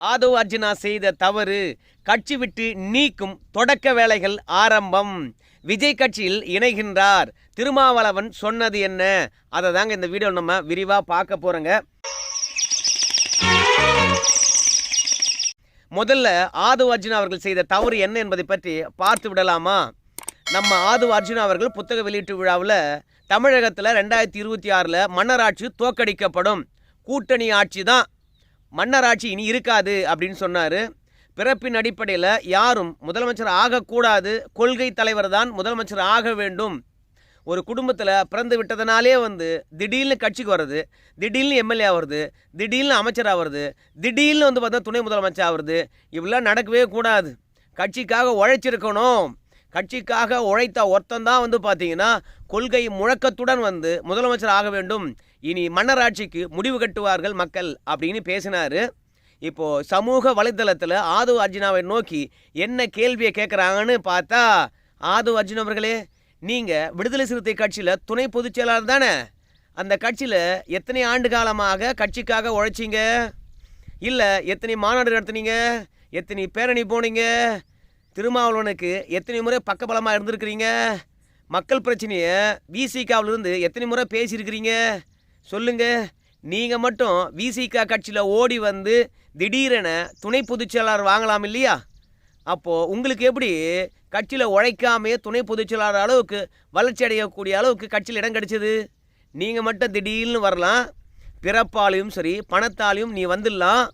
ஆதவ் அர்ஜுனா செய்த தவறு கட்சி விட்டு நீக்கும் தொடக்க வேலைகள் ஆரம்பம். விஜய் கட்சியில் இணைகின்றார். திருமாவளவன் சொன்னது என்ன? அதை தாங்க இந்த வீடியோ நம்ம விரிவாக பார்க்க போகிறோங்க முதல்ல ஆதவ் அர்ஜுனா அவர்கள் செய்த தவறு என்ன என்பதை பற்றி பார்த்து விடலாமா? நம்ம ஆதவ் அர்ஜுனா அவர்கள் புத்தக வெளியீட்டு விழாவில் தமிழகத்தில் ரெண்டாயிரத்தி இருபத்தி ஆறில் மன்னராட்சி தோக்கடிக்கப்படும் கூட்டணி ஆட்சி தான் மன்னராட்சி இனி இருக்காது அப்படின்னு சொன்னார். பிறப்பின் அடிப்படையில் யாரும் முதலமைச்சர் ஆகக்கூடாது கொள்கை தலைவர் தான் முதலமைச்சர் ஆக வேண்டும். ஒரு குடும்பத்தில் பிறந்து விட்டதனாலே வந்து திடீர்னு கட்சிக்கு வர்றது திடீர்னு எம்எல்ஏ ஆகிறது திடீர்னு அமைச்சர் ஆகிறது திடீர்னு வந்து பார்த்தா துணை முதலமைச்சர் ஆகிறது இப்படிலாம் நடக்கவே கூடாது. கட்சிக்காக உழைச்சிருக்கணும். கட்சிக்காக உழைத்த ஒருத்தன் தான் வந்து பார்த்தீங்கன்னா கொள்கை முழக்கத்துடன் வந்து முதலமைச்சர் ஆக வேண்டும். இனி மன்னராட்சிக்கு முடிவு கட்டுவார்கள் மக்கள் அப்படின்னு பேசினார். இப்போது சமூக வலைதளத்தில் ஆது அர்ஜுனாவை நோக்கி என்ன கேள்வியை கேட்குறாங்கன்னு பார்த்தா ஆது அர்ஜுன் அவர்களே நீங்கள் விடுதலை சிறுத்தை கட்சியில் துணை பொதுச் செயலாளர் தானே? அந்த கட்சியில் எத்தனை ஆண்டு காலமாக கட்சிக்காக உழைச்சிங்க? இல்லை எத்தனை மாநாடு நடத்துனீங்க? எத்தனை பேரணி போனீங்க? திருமாவளவனுக்கு எத்தனை முறை பக்கபலமாக இருந்திருக்கிறீங்க? மக்கள் பிரச்சனையை விசிகாவிலிருந்து எத்தனை முறை பேசியிருக்கிறீங்க? சொல்லுங்க. நீங்கள் மட்டும் விசிகா கட்சியில் ஓடி வந்து திடீரென துணை பொதுச்செயலாளர் வாங்கலாம் இல்லையா? அப்போது உங்களுக்கு எப்படி கட்சியில் உழைக்காமே துணை பொதுச்செயலாளர் அளவுக்கு வளர்ச்சி அடையக்கூடிய அளவுக்கு கட்சியில் இடம் கிடைச்சது? நீங்கள் மட்டும் திடீர்னு வரலாம். பிறப்பாலையும் சரி பணத்தாலையும் நீ வந்துடலாம்.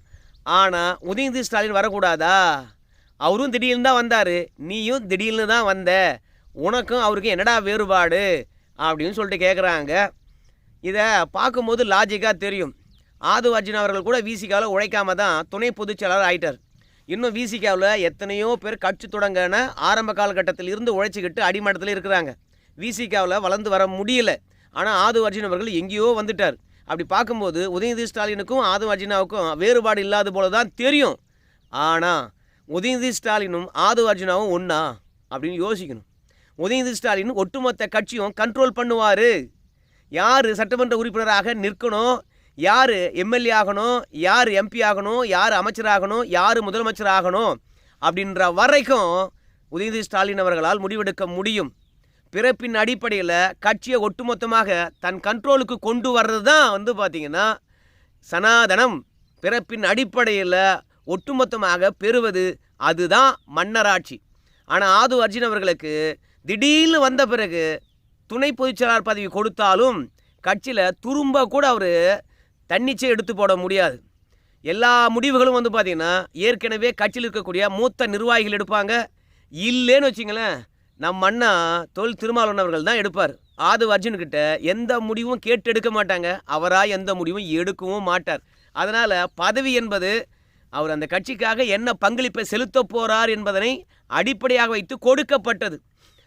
ஆனால் உதயநிதி ஸ்டாலின் வரக்கூடாதா? அவரும் திடீர்னு தான் வந்தார். நீயும் திடீர்னு தான் வந்த. உனக்கும் அவருக்கும் என்னடா வேறுபாடு? அப்படின்னு சொல்லிட்டு கேட்குறாங்க இதை பார்க்கும்போது லாஜிக்காக தெரியும். ஆது அர்ஜுன் அவர்கள் கூட விசிகாவில் உழைக்காம தான் துணை பொதுச்செயலாளர் ஆயிட்டார். இன்னும் விசிகாவில் எத்தனையோ பேர் கட்சி தொடங்கின ஆரம்ப காலகட்டத்தில் இருந்து உழைச்சிக்கிட்டு அடிமட்டத்தில் இருக்கிறாங்க. விசிகாவில் வளர்ந்து வர முடியல. ஆனால் ஆது அர்ஜுன் அவர்கள் எங்கேயோ வந்துட்டார். அப்படி பார்க்கும்போது உதயநிதி ஸ்டாலினுக்கும் ஆது அர்ஜுனாவுக்கும் வேறுபாடு இல்லாத போல தான் தெரியும். ஆனால் உதயநிதி ஸ்டாலினும் ஆது அர்ஜுனாவும் ஒன்றா அப்படின்னு யோசிக்கணும். உதயநிதி ஸ்டாலின் ஒட்டுமொத்த கட்சியும் கண்ட்ரோல் பண்ணுவார். யார் சட்டமன்ற உறுப்பினராக நிற்கணும்? யார் எம்எல்ஏ ஆகணும்? யார் எம்பி ஆகணும்? யார் அமைச்சராகணும்? யார் முதலமைச்சர் ஆகணும் அப்படின்ற வரைக்கும் உதயநிதி ஸ்டாலின் அவர்களால் முடிவெடுக்க முடியும். பிறப்பின் அடிப்படையில் கட்சியை ஒட்டுமொத்தமாக தன் கண்ட்ரோலுக்கு கொண்டு வர்றது தான் வந்து பார்த்திங்கன்னா சனாதனம். பிறப்பின் அடிப்படையில் ஒட்டுமொத்தமாக பெறுவது அதுதான் மன்னராட்சி. ஆனால் ஆது அர்ஜுன் அவர்களுக்கு திடீர்னு வந்த பிறகு துணை பொதுச்செயலாளர் பதவி கொடுத்தாலும் கட்சியில் துரும்ப கூட அவர் தன்னிச்சை எடுத்து போட முடியாது. எல்லா முடிவுகளும் வந்து பார்த்திங்கன்னா ஏற்கனவே கட்சியில் இருக்கக்கூடிய மூத்த நிர்வாகிகள் எடுப்பாங்க. இல்லைன்னு வச்சிங்களேன் நம்ம அண்ணா தொல் திருமாவளவன் அவர்கள் தான் எடுப்பார். ஆது அர்ஜுன்கிட்ட எந்த முடிவும் கேட்டு எடுக்க மாட்டாங்க. அவராக எந்த முடிவும் எடுக்கவும் மாட்டார். அதனால் பதவி என்பது அவர் அந்த கட்சிக்காக என்ன பங்களிப்பை செலுத்த போகிறார் என்பதனை அடிப்படையாக வைத்து கொடுக்கப்பட்டது.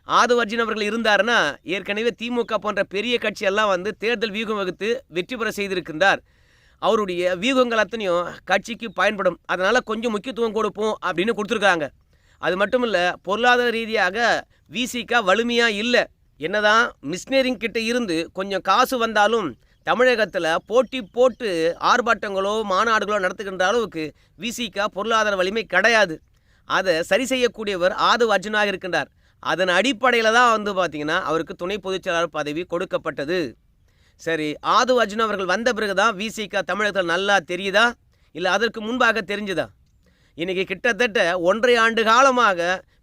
ஆது அர்ஜுன் அவர்கள் இருந்தாருன்னா ஏற்கனவே திமுக போன்ற பெரிய கட்சியெல்லாம் வந்து தேர்தல் வியூகம் வகுத்து வெற்றி பெற செய்திருக்கின்றார். அவருடைய வியூகங்கள் அத்தனையும் கட்சிக்கு பயன்படும். அதனால் கொஞ்சம் முக்கியத்துவம் கொடுப்போம் அப்படின்னு கொடுத்துருக்காங்க. அது மட்டும் இல்லை பொருளாதார ரீதியாக விசிகா வலிமையாக இல்லை. என்னதான் மிஷினரிங் கிட்ட இருந்து கொஞ்சம் காசு வந்தாலும் தமிழகத்தில் போட்டி போட்டு ஆர்ப்பாட்டங்களோ மாநாடுகளோ நடத்துகின்ற அளவுக்கு விசிகா பொருளாதார வலிமை கிடையாது. அதை சரி செய்யக்கூடியவர் ஆதவ் அர்ஜுனாக இருக்கின்றார். அதன் அடிப்படையில் தான் வந்து பார்த்திங்கன்னா அவருக்கு துணை பொதுச்செயலாளர் பதவி கொடுக்கப்பட்டது. சரி ஆது அர்ஜுன் அவர்கள் வந்த பிறகு தான் விசிகா தமிழகத்தில் நல்லா தெரியுதா? இல்லை அதற்கு முன்பாக தெரிஞ்சுதா? இன்றைக்கி கிட்டத்தட்ட ஒன்றரை ஆண்டு காலமாக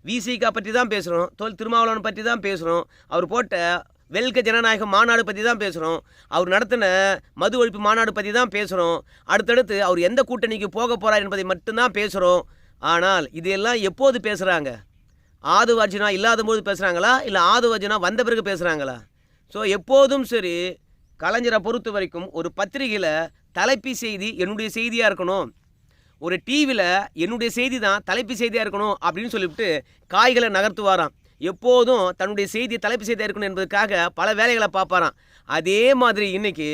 விசிகா பற்றி தான் பேசுகிறோம் தோல் திருமாவளவன் பற்றி தான் பேசுகிறோம் அவர் போட்ட வெல்க ஜனநாயக மாநாடு பற்றி தான் பேசுகிறோம் அவர் நடத்தின மது ஒழிப்பு மாநாடு பற்றி தான் பேசுகிறோம் அடுத்தடுத்து அவர் எந்த கூட்டணிக்கு போக போகிறார் என்பதை மட்டும்தான் பேசுகிறோம் ஆனால் இதையெல்லாம் எப்போது பேசுகிறாங்க ஆதுவாஜினா இல்லாத போது பேசுகிறாங்களா இல்லை ஆதுவாஜினா வந்த பிறகு பேசுகிறாங்களா ஸோ எப்போதும் சரி கலைஞரை பொறுத்த வரைக்கும் ஒரு பத்திரிகையில் தலைப்பு செய்தி என்னுடைய செய்தியாக இருக்கணும். ஒரு டிவியில் என்னுடைய செய்தி தான் தலைப்பு செய்தியாக இருக்கணும் அப்படின்னு சொல்லிவிட்டு காய்களை நகர்த்துவாராம். எப்போதும் தன்னுடைய செய்தி தலைப்பு செய்தியாக இருக்கணும் என்பதற்காக பல வேலைகளை பார்ப்பாராம். அதே மாதிரி இன்னைக்கு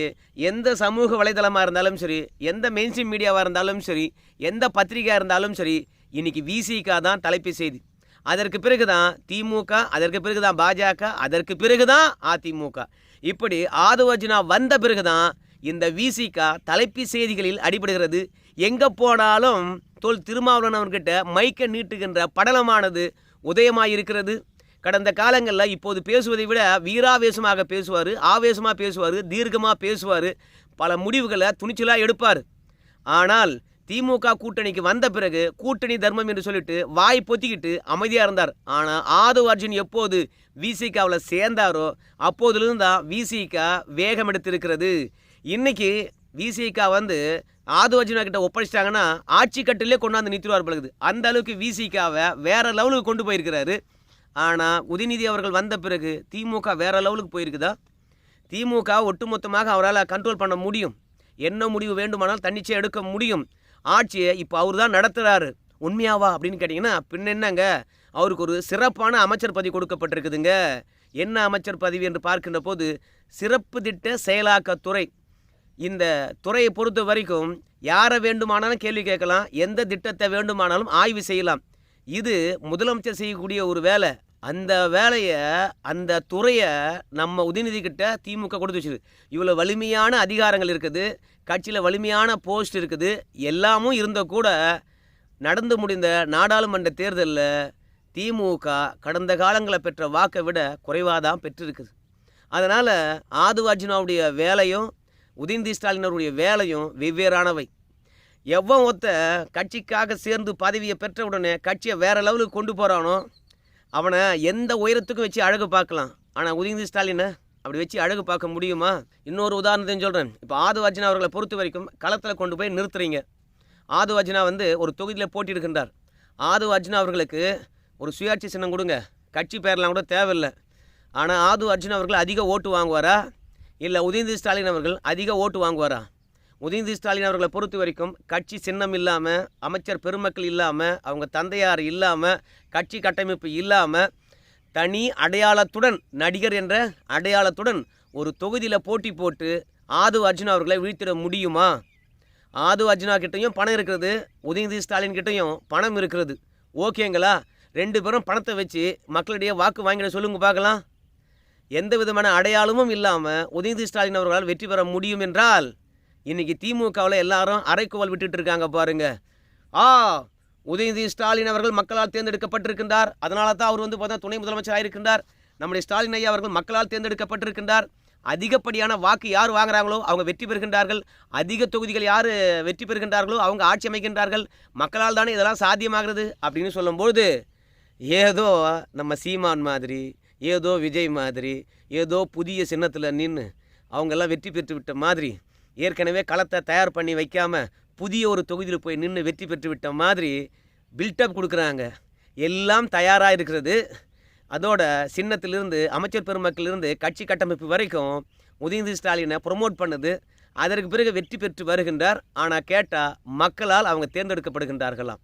எந்த சமூக வலைதளமாக இருந்தாலும் சரி எந்த மெயின்ஸ்ட்ரீம் மீடியாவாக இருந்தாலும் சரி எந்த பத்திரிகையாக இருந்தாலும் சரி இன்னைக்கு விசிகா தான் தலைப்பு செய்தி. அதற்கு பிறகு தான் திமுக அதற்கு பிறகு தான் பாஜக அதற்கு பிறகு தான் அதிமுக இப்படி ஆதவர்ஜுனா வந்த பிறகு தான் இந்த விசிகா தலைப்பு செய்திகளில் அடிபடுகிறது. எங்கே போனாலும் தோல் திருமாவளவன் அவர்கிட்ட மைக்க நீட்டுகின்ற படலமானது உதயமாக இருக்கிறது கடந்த காலங்களில் இப்போது பேசுவதை விட வீராவேசமாக பேசுவார் ஆவேசமாக பேசுவார் தீர்க்கமாக பேசுவார் பல முடிவுகளை துணிச்சலாக எடுப்பார். ஆனால் திமுக கூட்டணிக்கு வந்த பிறகு கூட்டணி தர்மம் என்று சொல்லிட்டு வாய் பொத்திக்கிட்டு அமைதியாக இருந்தார். ஆனால் ஆதவ் அர்ஜுன் எப்போது விசிகாவில் சேர்ந்தாரோ அப்போதுலேருந்து தான் விசிகா வேகம் எடுத்திருக்கிறது. இன்றைக்கி விசிகா வந்து ஆதவ் அர்ஜுனா கிட்ட ஒப்படைச்சிட்டாங்கன்னா ஆட்சி கட்டிலே கொண்டாந்து நிறுத்திடுவார் பழகுது அந்த அளவுக்கு விசிகாவை வேறு லெவலுக்கு கொண்டு போயிருக்கிறாரு. ஆனால் உதயநிதி அவர்கள் வந்த பிறகு திமுக வேறு லெவலுக்கு போயிருக்குதா? திமுக ஒட்டுமொத்தமாக அவரால் கண்ட்ரோல் பண்ண முடியும். என்ன முடிவு வேண்டுமானால் தன்னிச்சை எடுக்க முடியும். ஆட்சியை இப்போ அவர் தான் நடத்துகிறாரு உண்மையாவா அப்படின்னு கேட்டிங்கன்னா பின்ன என்னங்க? அவருக்கு ஒரு சிறப்பான அமைச்சர் பதவி கொடுக்கப்பட்டிருக்குதுங்க. என்ன அமைச்சர் பதவி என்று பார்க்கின்ற போது சிறப்பு திட்ட செயலாக்கத்துறை இந்த துறையை பொறுத்த வரைக்கும் யாரை வேண்டுமானாலும் கேள்வி கேட்கலாம் எந்த திட்டத்தை வேண்டுமானாலும் ஆய்வு செய்யலாம். இது முதலமைச்சர் செய்யக்கூடிய ஒரு வேலை. அந்த வேலையை அந்த துறையை நம்ம உதயநிதி கிட்ட திமுக கொடுத்து வச்சுது. இவ்வளோ வலிமையான அதிகாரங்கள் இருக்குது. கட்சியில் வலிமையான போஸ்ட் இருக்குது. எல்லாமும் இருந்த கூட நடந்து முடிந்த நாடாளுமன்ற தேர்தலில் திமுக கடந்த காலங்களில் பெற்ற வாக்கை விட குறைவாக தான் பெற்றிருக்குது. அதனால் ஆதுவாஜினாவுடைய வேலையும் உதயநிதி ஸ்டாலினருடைய வேலையும் வெவ்வேறானவை. எவ்வளோ ஒத்த கட்சிக்காக சேர்ந்து பதவியை பெற்ற உடனே கட்சியை வேற லெவலுக்கு கொண்டு போகிறானோ அவனை எந்த உயரத்துக்கும் வச்சு அழகு பார்க்கலாம். ஆனால் உதயநிதி ஸ்டாலினை அப்படி வச்சு அழகு பார்க்க முடியுமா? இன்னொரு உதாரணத்தையும் சொல்கிறேன் இப்போ ஆது அர்ஜுனா அவர்களை பொறுத்த வரைக்கும் களத்தில் கொண்டு போய் நிறுத்துறீங்க. ஆது அர்ஜுனா வந்து ஒரு தொகுதியில் போட்டியிடுகின்றார் ஆது அர்ஜுனா அவர்களுக்கு ஒரு சுயாட்சி சின்னம் கொடுங்க. கட்சி பேரெலாம் கூட தேவையில்லை. ஆனால் ஆது அர்ஜுன் அவர்கள் அதிக ஓட்டு வாங்குவாரா? இல்லை உதயநிதி ஸ்டாலின் அவர்கள் அதிக ஓட்டு வாங்குவாரா? உதயநிதி ஸ்டாலின் அவர்களை பொறுத்த வரைக்கும் கட்சி சின்னம் இல்லாமல் அமைச்சர் பெருமக்கள் இல்லாமல் அவங்க தந்தையார் இல்லாமல் கட்சி கட்டமைப்பு இல்லாமல் தனி அடையாளத்துடன் நடிகர் என்ற அடையாளத்துடன் ஒரு தொகுதியில் போட்டி போட்டு ஆது அர்ஜுனா அவர்களை வீழ்த்திட முடியுமா? ஆது அர்ஜுனா கிட்டேயும் பணம் இருக்கிறது உதயநிதி ஸ்டாலின் கிட்டேயும் பணம் இருக்கிறது. ஓகேங்களா ரெண்டு பேரும் பணத்தை வச்சு மக்களிடையே வாக்கு வாங்கிட சொல்லுங்க பார்க்கலாம். எந்த விதமான அடையாளமும் இல்லாமல் உதயநிதி ஸ்டாலின் அவர்களால் வெற்றி பெற முடியும் என்றால் இன்றைக்கி திமுகவில் எல்லாரும் அரைக்குவல் விட்டுட்டு இருக்காங்க பாருங்க. ஆ உதயநிதி ஸ்டாலின் அவர்கள் மக்களால் தேர்ந்தெடுக்கப்பட்டிருக்கின்றார். அதனால தான் அவர் வந்து பார்த்தா துணை முதலமைச்சர் ஆயிருக்கின்றார். நம்முடைய ஸ்டாலின் ஐயா அவர்கள் மக்களால் தேர்ந்தெடுக்கப்பட்டிருக்கின்றார். அதிகப்படியான வாக்கு யார் வாங்குறாங்களோ அவங்க வெற்றி பெறுகின்றார்கள். அதிக தொகுதிகள் யார் வெற்றி பெறுகின்றார்களோ அவங்க ஆட்சி அமைக்கின்றார்கள். மக்களால் தானே இதெல்லாம் சாத்தியமாகிறது அப்படின்னு சொல்லும்பொழுது ஏதோ நம்ம சீமான் மாதிரி ஏதோ விஜய் மாதிரி ஏதோ புதிய சின்னத்தில் நின்று அவங்கெல்லாம் வெற்றி பெற்று விட்ட மாதிரி ஏற்கனவே களத்தை தயார் பண்ணி வைக்காமல் புதிய ஒரு தொகுதியில் போய் நின்று வெற்றி பெற்று விட்ட மாதிரி பில்டப் கொடுக்குறாங்க. எல்லாம் தயாராக இருக்கிறது. அதோட சின்னத்திலிருந்து அமைச்சர் பெருமக்களிலிருந்து கட்சி கட்டமைப்பு வரைக்கும் உதயநிதி ஸ்டாலினை ப்ரொமோட் பண்ணுது. அதற்கு பிறகு வெற்றி பெற்று வருகின்றார். ஆனால் கேட்டால் மக்களால் அவங்க தேர்ந்தெடுக்கப்படுகின்றார்களாம்.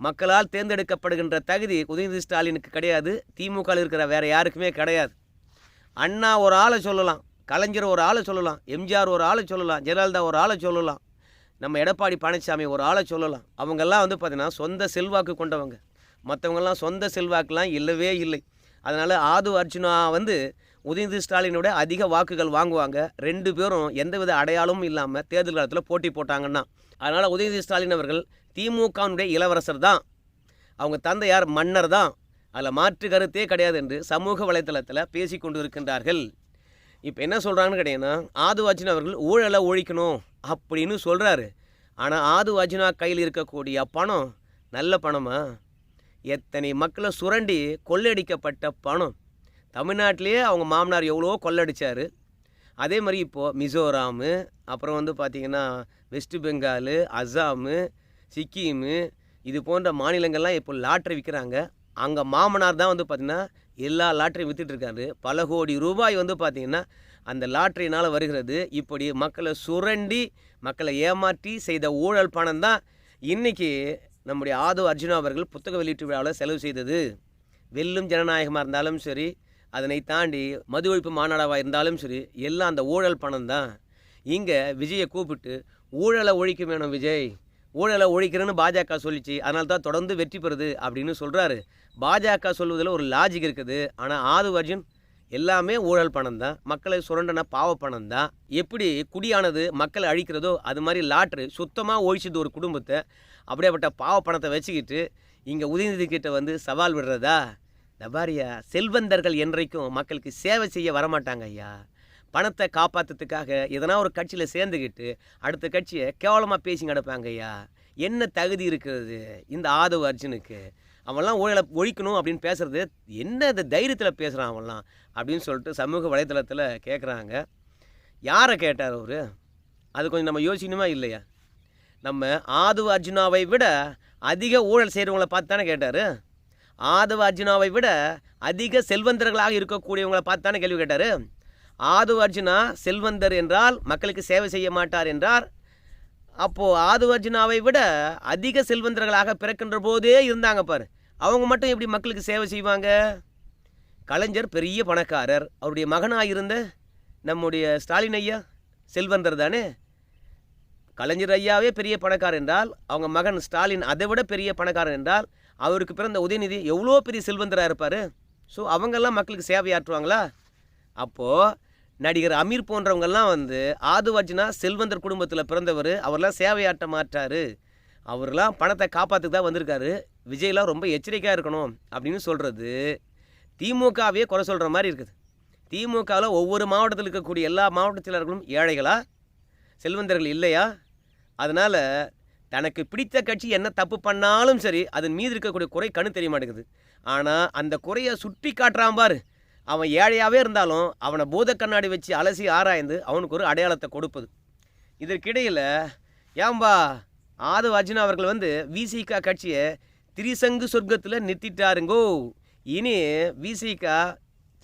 மக்களால் தேர்ந்தெடுக்கப்படுகின்ற தகுதி உதயநிதி ஸ்டாலினுக்கு கிடையாது. திமுகவில் இருக்கிற வேற யாருக்குமே கிடையாது. அண்ணா ஒரு ஆளை சொல்லலாம். கலைஞர் ஒரு ஆளை சொல்லலாம் எம்ஜிஆர் ஒரு ஆளை சொல்லலாம் ஜெயலலிதா ஒரு ஆளை சொல்லலாம் நம்ம எடப்பாடி பழனிசாமி ஒரு ஆளை சொல்லலாம். அவங்கெல்லாம் வந்து பார்த்திங்கன்னா சொந்த செல்வாக்கு கொண்டவங்க. மற்றவங்கெல்லாம் சொந்த செல்வாக்குலாம் இல்லவே இல்லை. அதனால் ஆது அர்ஜுனா வந்து உதயநிதி ஸ்டாலினோட அதிக வாக்குகள் வாங்குவாங்க. ரெண்டு பேரும் எந்தவித அடையாளமும் இல்லாமல் தேர்தல் காலத்தில் போட்டி போட்டாங்கன்னா அதனால் உதயநிதி ஸ்டாலின் அவர்கள் திமுகவினுடைய இளவரசர் தான். அவங்க தந்தையார் மன்னர் தான். அதில் மாற்று கருத்தே கிடையாது என்று சமூக வலைதளத்தில் பேசி கொண்டு இருக்கின்றார்கள் இப்போ என்ன சொல்கிறாங்கன்னு கேட்டிங்கன்னா ஆது அவர்கள் ஊழலை ஒழிக்கணும் அப்படின்னு சொல்கிறாரு ஆனால் ஆதுவாஜினா கையில் இருக்கக்கூடிய பணம் நல்ல பணமா? எத்தனை மக்களை சுரண்டி கொள்ளடிக்கப்பட்ட பணம்? தமிழ்நாட்டிலேயே அவங்க மாமனார் எவ்வளோ கொள்ளடிச்சார். அதே மாதிரி இப்போது மிசோராமு அப்புறம் வந்து பார்த்திங்கன்னா வெஸ்ட் பெங்காலு அசாமு சிக்கிமு இது போன்ற மாநிலங்கள்லாம் இப்போ லாட்ரி விற்கிறாங்க அங்கே மாமனார் தான் வந்து பார்த்திங்கன்னா எல்லா லாட்ரியும் வித்துட்ருக்காரு. பல கோடி ரூபாய் வந்து பார்த்திங்கன்னா அந்த லாட்ரியினால் வருகிறது. இப்படி மக்களை சுரண்டி மக்களை ஏமாற்றி செய்த ஊழல் பணம் தான் இன்றைக்கி நம்முடைய ஆது அர்ஜுனா அவர்கள் புத்தக வெளியீட்டு விழாவில் செலவு செய்தது. வெல்லும் ஜனநாயகமாக இருந்தாலும் சரி அதனை தாண்டி மது ஒழிப்பு மாநாடாவாக இருந்தாலும் சரி எல்லாம் அந்த ஊழல் பணம் தான். இங்கே விஜயை கூப்பிட்டு ஊழலை ஒழிக்க வேணும் விஜய். ஊழலை ஒழிக்கிறேன்னு பாஜக சொல்லிச்சு அதனால தான் தொடர்ந்து வெற்றி பெறுது அப்படின்னு சொல்கிறாரு பாஜக சொல்வதில் ஒரு லாஜிக் இருக்குது. ஆனால் ஆது அர்ஜுன் எல்லாமே ஊழல் பணம் தான். மக்களை சுரண்டன பாவ பணம் தான். எப்படி குடியானது மக்களை அழிக்கிறதோ அது மாதிரி லாட்ரு சுத்தமாக ஒழிச்சது ஒரு குடும்பத்தை அப்படியேப்பட்ட பாவ பணத்தை வச்சுக்கிட்டு இங்கே உதயநிதி கிட்டே வந்து சவால் விடுறதா? தபாரியா செல்வந்தர்கள் என்றைக்கும் மக்களுக்கு சேவை செய்ய வரமாட்டாங்க ஐயா. பணத்தை காப்பாற்றுறதுக்காக எதனா ஒரு கட்சியில் சேர்ந்துக்கிட்டு அடுத்த கட்சியை கேவலமாக பேசி கிடப்பாங்க ஐயா. என்ன தகுதி இருக்கிறது இந்த ஆதவ அர்ஜுனுக்கு? அவன்லாம் ஊழலை ஒழிக்கணும் அப்படின்னு பேசுறது என்ன இந்த தைரியத்தில் பேசுகிறான் அவன்லாம் அப்படின்னு சொல்லிட்டு சமூக வலைத்தளத்தில் கேட்குறாங்க யாரை கேட்டார் அவர்? அது கொஞ்சம் நம்ம யோசிக்கணுமா இல்லையா? நம்ம ஆதவ அர்ஜுனாவை விட அதிக ஊழல் செய்கிறவங்கள பார்த்து தானே கேட்டார்? ஆதவ அர்ஜுனாவை விட அதிக செல்வந்தர்களாக இருக்கக்கூடியவங்களை பார்த்து தானே கேள்வி கேட்டார்? ஆது அர்ஜுனா செல்வந்தர் என்றால் மக்களுக்கு சேவை செய்ய மாட்டார் என்றார். அப்போது ஆது அர்ஜுனாவை விட அதிக செல்வந்தர்களாக பிறக்கின்ற போதே இருந்தாங்க பாரு. அவங்க மட்டும் எப்படி மக்களுக்கு சேவை செய்வாங்க? கலைஞர் பெரிய பணக்காரர். அவருடைய மகனாக இருந்த நம்முடைய ஸ்டாலின் ஐயா செல்வந்தர் தானே? கலைஞர் ஐயாவே பெரிய பணக்காரர் என்றால் அவங்க மகன் ஸ்டாலின் அதை விட பெரிய பணக்காரர் என்றால் அவருக்கு பிறந்த உதயநிதி எவ்வளோ பெரிய செல்வந்தராக இருப்பார்? ஸோ அவங்கெல்லாம் மக்களுக்கு சேவையாற்றுவாங்களா? அப்போது நடிகர் அமீர் போன்றவங்கெல்லாம் வந்து ஆதுவாஜினா செல்வந்தர் குடும்பத்தில் பிறந்தவர். அவர்லாம் சேவையாட்ட மாட்டார் அவர்லாம் பணத்தை காப்பாற்றுக்கு தான் வந்திருக்காரு. விஜய்லாம் ரொம்ப எச்சரிக்கையாக இருக்கணும் அப்படின்னு சொல்கிறது திமுகவே குறை சொல்கிற மாதிரி இருக்குது. திமுகவில் ஒவ்வொரு மாவட்டத்தில் இருக்கக்கூடிய எல்லா மாவட்ட ஏழைகளா? செல்வந்தர்கள் இல்லையா? அதனால் தனக்கு பிடித்த கட்சி என்ன தப்பு பண்ணாலும் சரி அதன் மீது இருக்கக்கூடிய குறை கண்ணு தெரிய மாட்டேங்குது. ஆனால் அந்த குறையை சுட்டி காட்டுறான் பாரு. அவன் ஏழையாகவே இருந்தாலும் அவனை பூத கண்ணாடி வச்சு அலசி ஆராய்ந்து அவனுக்கு ஒரு அடையாளத்தை கொடுப்பது. இதற்கிடையில் ஏம்பா ஆது அர்ஜுனா அவர்கள் வந்து விசிகா கட்சியை திரிசங்கு சொர்க்கத்தில் நிறுத்திட்டாருங்கோ. இனி விசிகா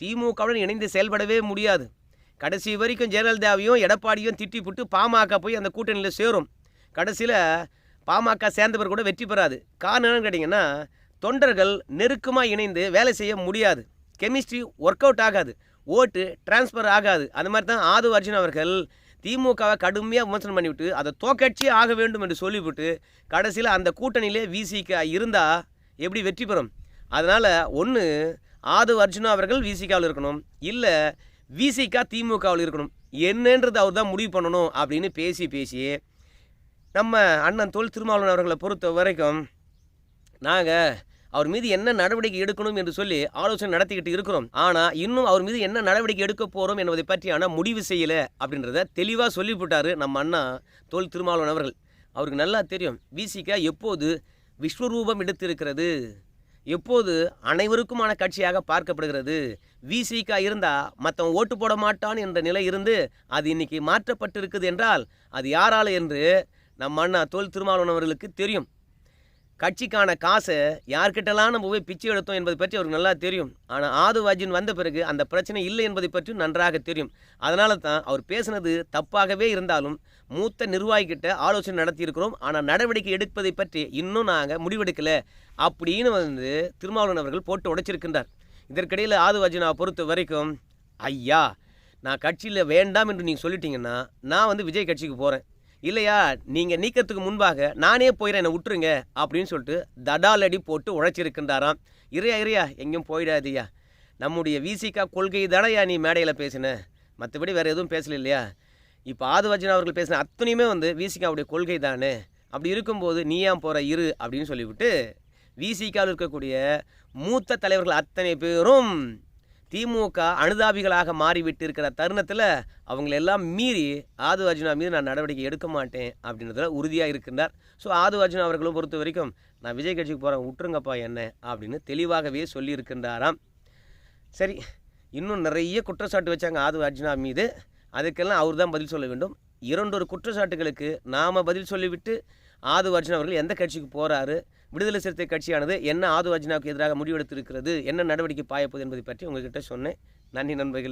திமுகவுடன் இணைந்து செயல்படவே முடியாது. கடைசி வரைக்கும் ஜெயலலிதாவையும் எடப்பாடியும் திட்டி புட்டு பாமக போய் அந்த கூட்டணியில் சேரும். கடைசியில் பாமக சேர்ந்தவர் கூட வெற்றி பெறாது. காரணம் என்னன்னு கேட்டிங்கன்னா தொண்டர்கள் நெருக்கமாக இணைந்து வேலை செய்ய முடியாது. கெமிஸ்ட்ரி ஒர்க் அவுட் ஆகாது. ஓட்டு டிரான்ஸ்ஃபர் ஆகாது. அந்த மாதிரி தான் ஆது அர்ஜுன் அவர்கள் திமுகவை கடுமையாக விமர்சனம் பண்ணிவிட்டு அதை தோக்கட்சியே ஆக வேண்டும் என்று சொல்லிவிட்டு கடைசியில் அந்த கூட்டணியிலே விசிக இருந்தால் எப்படி வெற்றி பெறும்? அதனால் ஒன்று ஆது அர்ஜுனா அவர்கள் விசிகாவில் இருக்கணும். இல்லை விசிகா திமுகவில் இருக்கணும். என்னன்றது அவர் தான் முடிவு பண்ணணும் அப்படின்னு பேசி பேசி நம்ம அண்ணன் தொல் திருமாவளவன் அவர்களை பொறுத்த வரைக்கும் நாங்கள் அவர் மீது என்ன நடவடிக்கை எடுக்கணும் என்று சொல்லி ஆலோசனை நடத்திக்கிட்டு இருக்கிறோம். ஆனால் இன்னும் அவர் மீது என்ன நடவடிக்கை எடுக்க போகிறோம் என்பதை பற்றியான முடிவு செய்யலை அப்படின்றத தெளிவாக சொல்லிவிட்டார் நம்ம அண்ணா தோல் திருமாவளவன் அவர்கள். அவருக்கு நல்லா தெரியும். விசிகா எப்போது விஸ்வரூபம் எடுத்திருக்கிறது? எப்போது அனைவருக்குமான கட்சியாக பார்க்கப்படுகிறது? விசிகா இருந்தால் மற்றவன் ஓட்டு போட மாட்டான் என்ற நிலை இருந்து அது இன்னைக்கு மாற்றப்பட்டிருக்குது என்றால் அது யாரால என்று நம்ம அண்ணா தோல் திருமாவளவன் அவர்களுக்கு தெரியும். கட்சிக்கான காசை யார்கிட்டலாம் நம்ம போய் பிச்சை எடுத்தோம் என்பதை பற்றி அவருக்கு நல்லா தெரியும். ஆனால் ஆதுவாஜின் வந்த பிறகு அந்த பிரச்சனை இல்லை என்பதை பற்றியும் நன்றாக தெரியும். அதனால தான் அவர் பேசினது தப்பாகவே இருந்தாலும் மூத்த நிர்வாகிகிட்ட ஆலோசனை நடத்தியிருக்கிறோம். ஆனால் நடவடிக்கை எடுப்பதை பற்றி இன்னும் நாங்கள் முடிவெடுக்கலை. அப்படின்னு வந்து திருமாவளவன் அவர்கள் போட்டு உடைச்சிருக்கின்றார். இதற்கிடையில் ஆதுவாஜினாவை பொறுத்த வரைக்கும் ஐயா நான் கட்சியில் வேண்டாம் என்று நீங்கள் சொல்லிட்டீங்கன்னா நான் வந்து விஜய் கட்சிக்கு போகிறேன் இல்லையா நீங்கள் நீக்கிறதுக்கு முன்பாக நானே போயிடுறேன் என்னை விட்டுருங்க அப்படின்னு சொல்லிட்டு தடாலடி போட்டு உழைச்சிருக்கின்றாராம். இறையா இறையா எங்கேயும் போயிடாதியா. நம்முடைய விசிகா கொள்கை தடையா நீ மேடையில் பேசின? மற்றபடி வேறு எதுவும் பேசல இல்லையா? இப்போ ஆதுவஜன் அவர்கள் பேசின அத்தனையுமே வந்து விசிகாவுடைய கொள்கை தானே? அப்படி இருக்கும்போது நீ ஏன் போகிற இரு அப்படின்னு சொல்லிவிட்டு விசிகாவில் இருக்கக்கூடிய மூத்த தலைவர்கள் அத்தனை பேரும் திமுக அனுதாபிகளாக மாறிவிட்டிருக்கிற தருணத்தில் அவங்களெல்லாம் மீறி ஆது அர்ஜுனா மீது நான் நடவடிக்கை எடுக்க மாட்டேன் அப்படின்றதுல உறுதியாக இருக்கின்றார். ஸோ ஆது அர்ஜுனா அவர்களும் பொறுத்த வரைக்கும் நான் விஜய் கட்சிக்கு போகிறேன் விட்டுருங்கப்பா என்ன அப்படின்னு தெளிவாகவே சொல்லியிருக்கின்றாராம். சரி இன்னும் நிறைய குற்றச்சாட்டு வச்சாங்க ஆது அர்ஜுனா மீது. அதுக்கெல்லாம் அவர் தான் பதில் சொல்ல வேண்டும். இரண்டொரு குற்றச்சாட்டுகளுக்கு நாம் பதில் சொல்லிவிட்டு ஆது அர்ஜுனா அவர்கள் எந்த கட்சிக்கு போகிறாரு விடுதலை சிறுத்தை கட்சியானது என்ன ஆது அர்ஜுனாவுக்கு எதிராக முடிவெடுத்திருக்கிறது என்ன நடவடிக்கை பாயப்போகுது என்பதை பற்றி உங்ககிட்ட சொன்னேன். நன்றி நண்பர்களே.